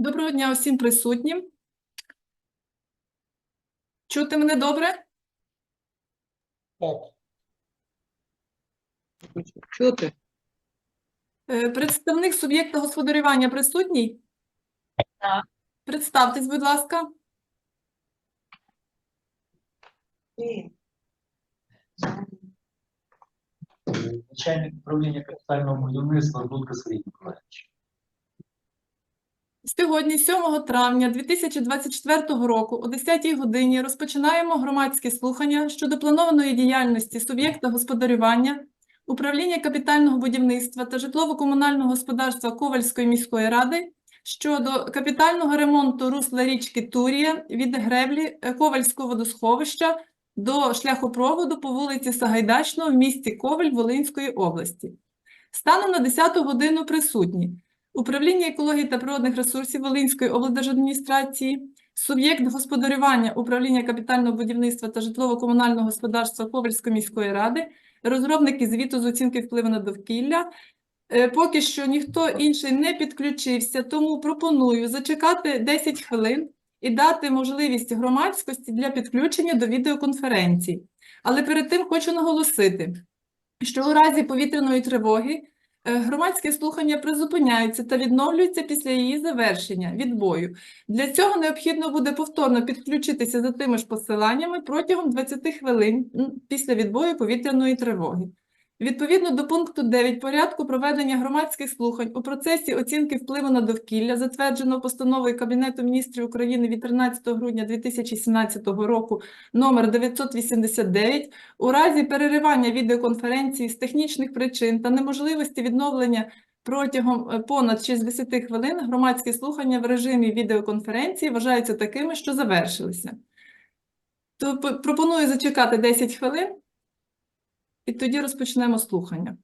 Доброго дня усім присутнім. Чути мене добре? Чути? Е, Представник суб'єкта господарювання присутній? Так. Представтесь, будь ласка. Начальник управління капітального будівництва Дудка Сергій Миколаївич. Сьогодні, 7 травня 2024 року, о 10 годині розпочинаємо громадські слухання щодо планованої діяльності суб'єкта господарювання, управління капітального будівництва та житлово-комунального господарства Ковальської міської ради щодо капітального ремонту русла річки Турія від греблі е, Ковальського водосховища до шляхопроводу по вулиці Сагайдачного в місті Коваль Волинської області. Станом на 10 годину присутні Управління екології та природних ресурсів Волинської облдержадміністрації, суб'єкт господарювання управління капітального будівництва та житлово-комунального господарства Ковальської міської ради, розробники звіту з оцінки впливу на довкілля. Е, Поки що ніхто інший не підключився, тому пропоную зачекати 10 хвилин і дати можливість громадськості для підключення до відеоконференції. Але перед тим хочу наголосити, що у разі повітряної тривоги Громадські слухання призупиняються та відновлюються після її завершення відбою. Для цього необхідно буде повторно підключитися за тими ж посиланнями протягом 20 хвилин після відбою повітряної тривоги. Відповідно до пункту 9 порядку проведення громадських слухань у процесі оцінки впливу на довкілля, затвердженого постановою Кабінету міністрів України від 13 грудня 2017 року номер 989, у разі переривання відеоконференції з технічних причин та неможливості відновлення протягом е, понад 60 хвилин громадські слухання в режимі відеоконференції вважаються такими, що завершилися. То пропоную зачекати 10 хвилин, і тоді розпочнемо слухання.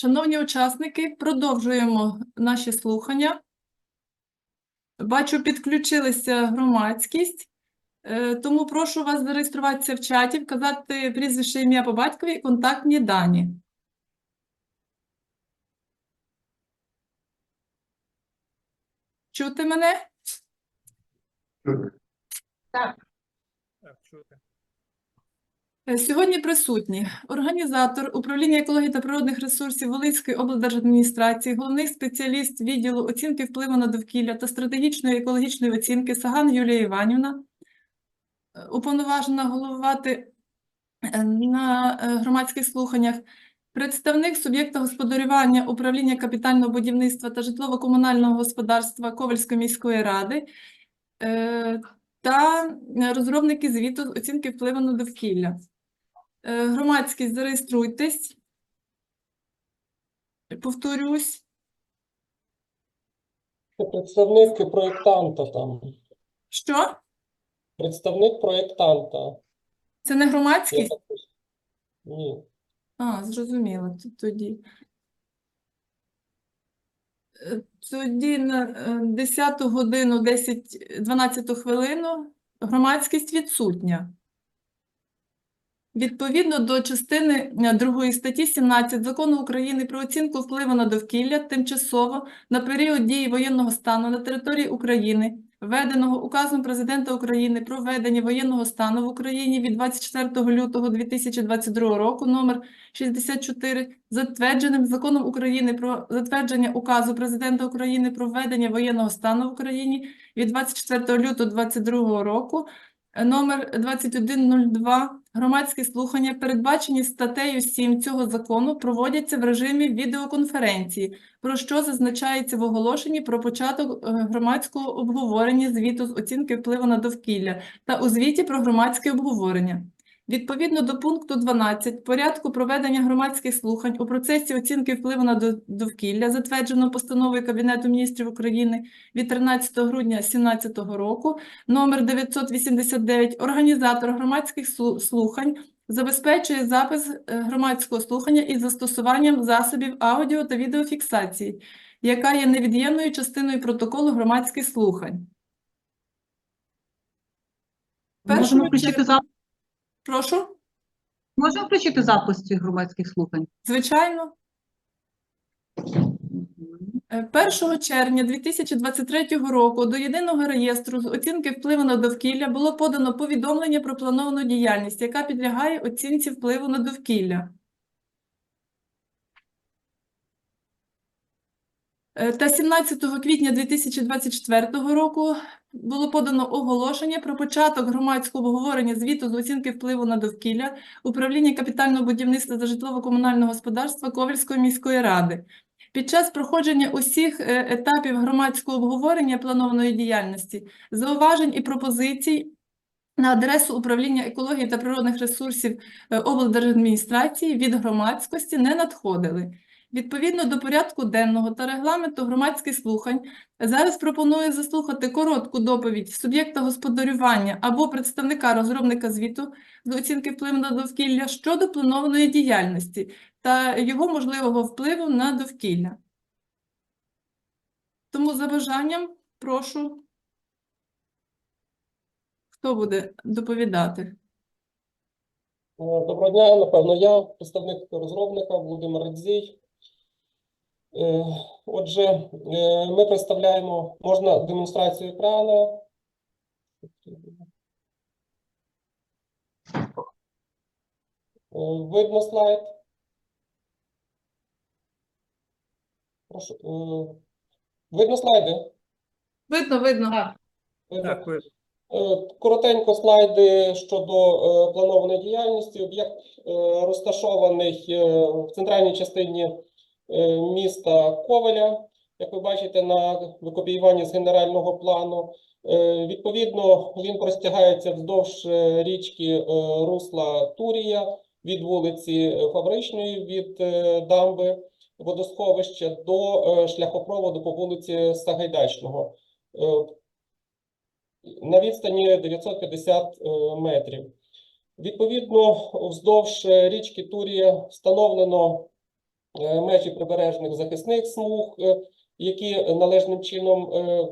Шановні учасники, продовжуємо наші слухання. Бачу, підключилася громадськість, Е, тому прошу вас зареєструватися в чаті, вказати прізвище, ім'я по батькові і контактні дані. Чути мене? Так. Е, Сьогодні присутні організатор управління екології та природних ресурсів Волинської облдержадміністрації, головний спеціаліст відділу оцінки впливу на довкілля та стратегічної екологічної оцінки Саган Юлія Іванівна, е, уповноважена головувати е, на громадських слуханнях, представник суб'єкта господарювання управління капітального будівництва та житлово-комунального господарства Ковальської міської ради та розробники звіту оцінки впливу на довкілля. Е, Громадськість, зареєструйтесь. Повторюсь. Представник проєктанта там. Що? Представник проєктанта. Це не Я громадськість? так- Ні. А, зрозуміло. Тоді. Е, Тоді на е, 10 годину 10, 12 хвилину громадськість відсутня. Відповідно до частини 2 статті 17 Закону України про оцінку впливу на довкілля тимчасово на період дії воєнного стану на території України, введеного указом Президента України про введення воєнного стану в Україні від 24 лютого 2022 року номер 64, затвердженим Законом України про затвердження указу Президента України про введення воєнного стану в Україні від 24 лютого 2022 року е, номер 2102 громадські слухання, передбачені статтею 7 цього закону, проводяться в режимі відеоконференції, про що зазначається в оголошенні про початок е, громадського обговорення звіту з оцінки впливу на довкілля та у звіті про громадське обговорення. Відповідно до пункту 12 порядку проведення громадських слухань у процесі оцінки впливу на довкілля, затверджено постановою Кабінету міністрів України від 13 грудня 2017 року, номер 989, організатор громадських слухань забезпечує запис е, громадського слухання із застосуванням засобів аудіо та відеофіксації, яка є невід'ємною частиною протоколу громадських слухань. Можемо включити запис. Прошу, Можемо включити запис цих громадських слухань. звичайно. Е, 1 червня 2023 року до єдиного реєстру з оцінки впливу на довкілля було подано повідомлення про плановану діяльність, яка підлягає оцінці впливу на довкілля. Е, Та 17 квітня 2024 року було подано оголошення про початок громадського обговорення звіту з оцінки впливу на довкілля управління капітального будівництва та житлово-комунального господарства Ковальської міської ради. Під час проходження усіх е, етапів громадського обговорення планованої діяльності, зауважень і пропозицій на адресу управління екології та природних ресурсів е, облдержадміністрації від громадськості не надходили. Відповідно до порядку денного та регламенту громадських слухань, зараз пропоную заслухати коротку доповідь суб'єкта господарювання або представника розробника звіту з оцінки впливу на довкілля щодо планованої діяльності та його можливого впливу на довкілля. Тому за бажанням прошу, хто буде доповідати? Е, Доброго дня, напевно, я, представник розробника Володимир Радзій. Е, Отже, е, ми представляємо, можна демонстрацію екрану. Е, Видно слайд? Прошу. Видно слайди? Видно, видно. Видно. Дякую. Е, Коротенько слайди щодо планованої діяльності. Об'єкт розташований в центральній частині міста Ковеля, як ви бачите на викопіюванні з генерального плану. Е, Відповідно, він простягається вздовж е, річки е, русла Турія від вулиці е, Фабричної від е, дамби водосховища до е, шляхопроводу по вулиці Сагайдачного. Е, на відстані 950 е, метрів. Відповідно, вздовж е, річки Турія встановлено е, межі прибережних захисних смуг, е, які належним чином е,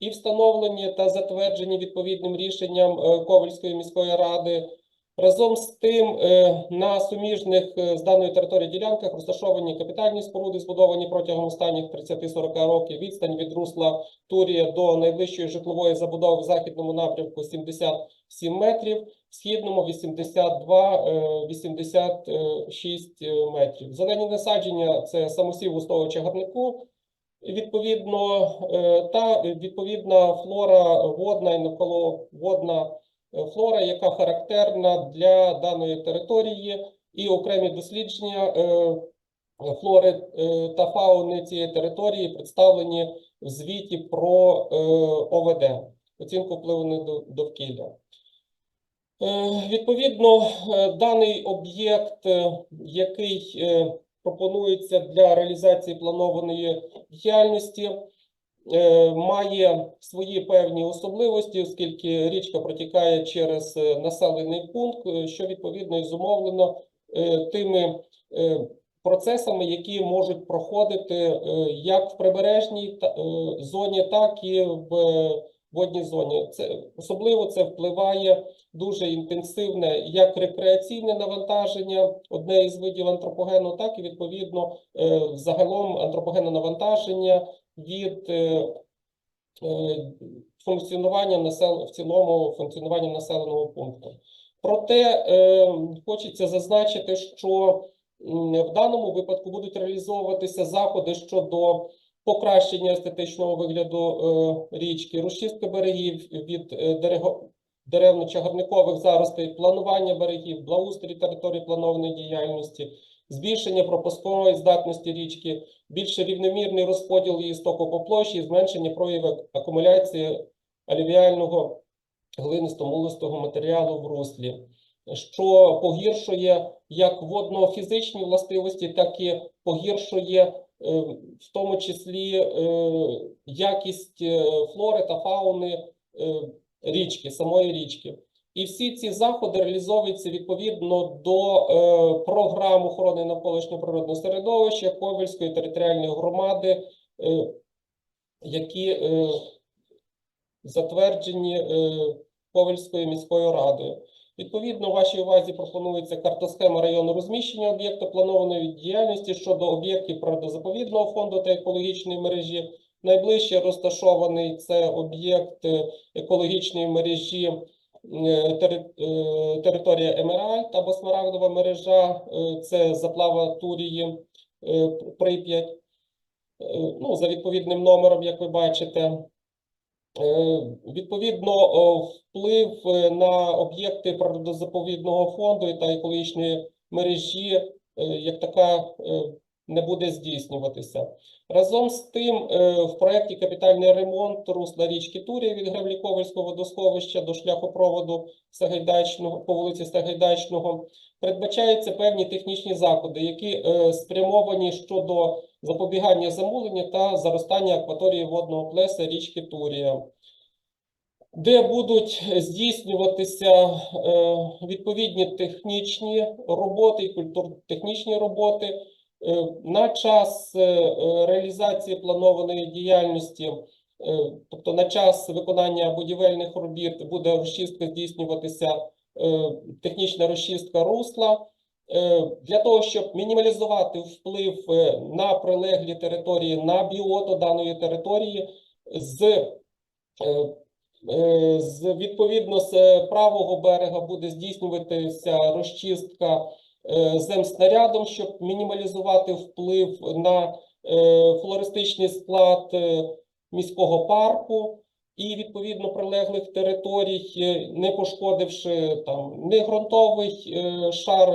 і встановлені та затверджені відповідним рішенням Ковальської міської ради. Разом з тим, е, на суміжних е, з даної території ділянках розташовані капітальні споруди, збудовані протягом останніх 30-40 років. Відстань від русла Турія до найближчої житлової забудови в західному напрямку 77 метрів, в східному 82, е, 86 метрів. Зелені насадження це самосів густого чагарнику, відповідно, та відповідна флора водна і навколоводна флора, яка характерна для даної території, і окремі дослідження е, флори е, та фауни цієї території представлені в звіті про е, ОВД, оцінку впливу на до- довкілля. Е, Відповідно, е, даний об'єкт, е, який е, пропонується для реалізації планованої діяльності, е, має свої певні особливості, оскільки річка протікає через е, населений пункт, е, що відповідно і зумовлено е, тими е, процесами, які можуть проходити е, як в прибережній е, зоні, так і в е, водній зоні. Це особливо це впливає дуже інтенсивне як рекреаційне навантаження, одне із видів антропогену, так і відповідно е, загалом антропогенне навантаження від е, е, функціонування насел... в цілому функціонування населеного пункту. Проте е, хочеться зазначити, що в даному випадку будуть реалізовуватися заходи щодо покращення естетичного вигляду річки, розчистки берегів від дерего- деревно-чагарникових заростей, планування берегів, благоустрій території планованої діяльності, збільшення пропускової здатності річки, більш рівномірний розподіл її стоку по площі, зменшення проявів акумуляції алювіального глинисто-мулистого матеріалу в руслі, що погіршує як водно-фізичні властивості, так і погіршує е, в тому числі е, якість е, флори та фауни річки, самої річки. І всі ці заходи реалізовуються відповідно до е, програм охорони навколишнього природного середовища Ковельської територіальної громади, е, які е, затверджені е, Ковельською міською радою. Відповідно, вашій увазі пропонується картосхема району розміщення об'єкту планованої діяльності щодо об'єктів природозаповідного фонду та екологічної мережі. Найближче розташований це об'єкт е, екологічної мережі територія Емеральд або Смарагдова мережа, е, це заплава Турії е, Прип'ять. Е, Ну, за відповідним номером, як ви бачите. Е, Відповідно, вплив е, на об'єкти природозаповідного фонду та екологічної мережі е, як така е, не буде здійснюватися. Разом з тим, е, в проєкті капітальний ремонт русла річки Турія від Гравліковельського водосховища до шляхопроводу Сагайдачного по вулиці Сагайдачного передбачаються певні технічні заходи, які е, спрямовані щодо запобігання замулення та заростання акваторії водного плеса річки Турія, де будуть здійснюватися е, відповідні технічні роботи і культурно-технічні роботи. Е, На час е, е, реалізації планованої діяльності, тобто на час виконання будівельних робіт, буде розчистка здійснюватися технічна розчистка русла. Для того, щоб мінімалізувати вплив на прилеглі території, на біоту даної території, з, з відповідно з правого берега буде здійснюватися розчистка земснарядом, щоб мінімалізувати вплив на е, флористичний склад е, міського парку і відповідно прилеглих територій, е, не пошкодивши там не ґрунтовий е, шар,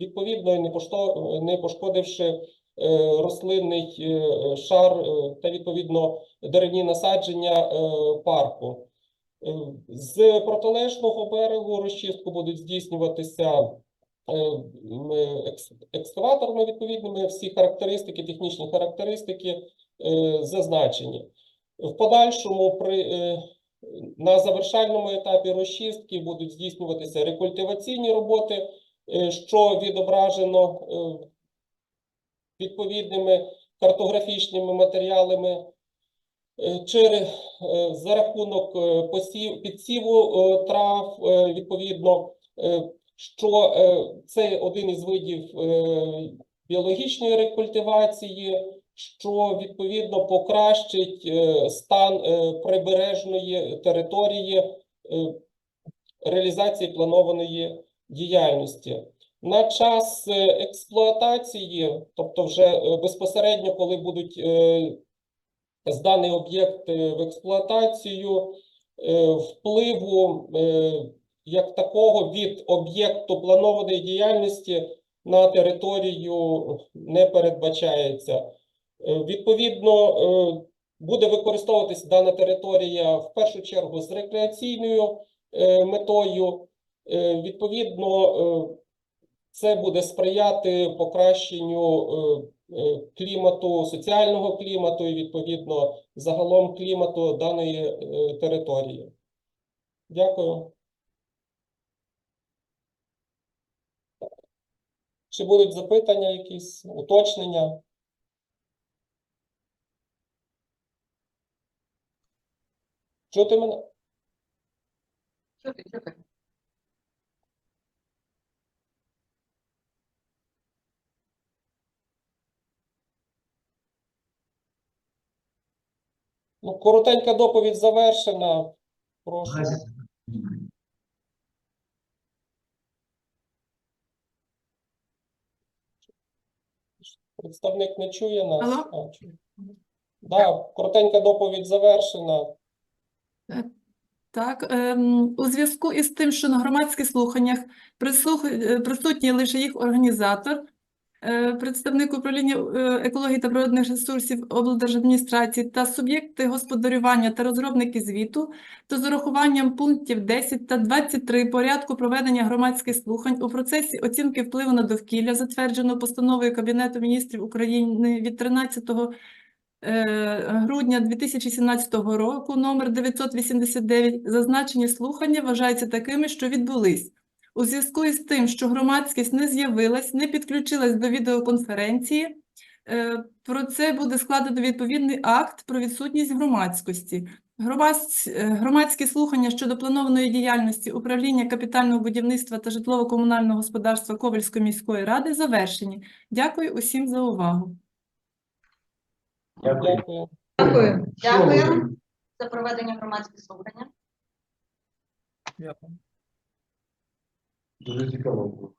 відповідно, не пошкодивши е, рослинний е, шар е, та відповідно деревні насадження е, парку. Е, З протилежного берегу розчистку будуть здійснюватися е, екскаваторами відповідними, всі характеристики, технічні характеристики е, зазначені. В подальшому при е, на завершальному етапі розчистки будуть здійснюватися рекультиваційні роботи, е, що відображено е, відповідними картографічними матеріалами е, через е, за рахунок е, посів, підсіву е, трав, е, відповідно, е, що е, це один із видів е, біологічної рекультивації, що відповідно покращить е, стан прибережної території реалізації планованої діяльності. На час експлуатації, тобто вже безпосередньо, коли будуть зданий об'єкт в експлуатацію, впливу як такого від об'єкту планованої діяльності на територію не передбачається. Е, Відповідно, е, буде використовуватись дана територія в першу чергу з рекреаційною е, метою. Відповідно, це буде сприяти покращенню клімату, соціального клімату і відповідно загалом клімату даної території. Дякую. Чи будуть запитання якісь, уточнення? Чути мене? Чути, чути. Ну, коротенька доповідь завершена. Прошу. Представник не чує нас. Алло? А, чує. Да, коротенька доповідь завершена. Так, ем, у зв'язку із тим, що на громадських слуханнях е, присутній лише їх організатор, е, представник управління е, екології та природних ресурсів облдержадміністрації та суб'єкти господарювання та розробники звіту, то з урахуванням пунктів 10 та 23 порядку проведення громадських слухань у процесі оцінки впливу на довкілля, затверджено постановою Кабінету міністрів України від 13 е, грудня 2017 року, номер 989, зазначені слухання вважаються такими, що відбулись. У зв'язку із тим, що громадськість не з'явилась, не підключилась до відеоконференції, е, про це буде складено відповідний акт про відсутність громадськості. Е, Громадські слухання щодо планованої діяльності управління капітального будівництва та житлово-комунального господарства Ковальської міської ради завершені. Дякую усім за увагу. Дякую. Дякую. Дякую. Дякую за проведення громадських слухання. Дуже цікаво було.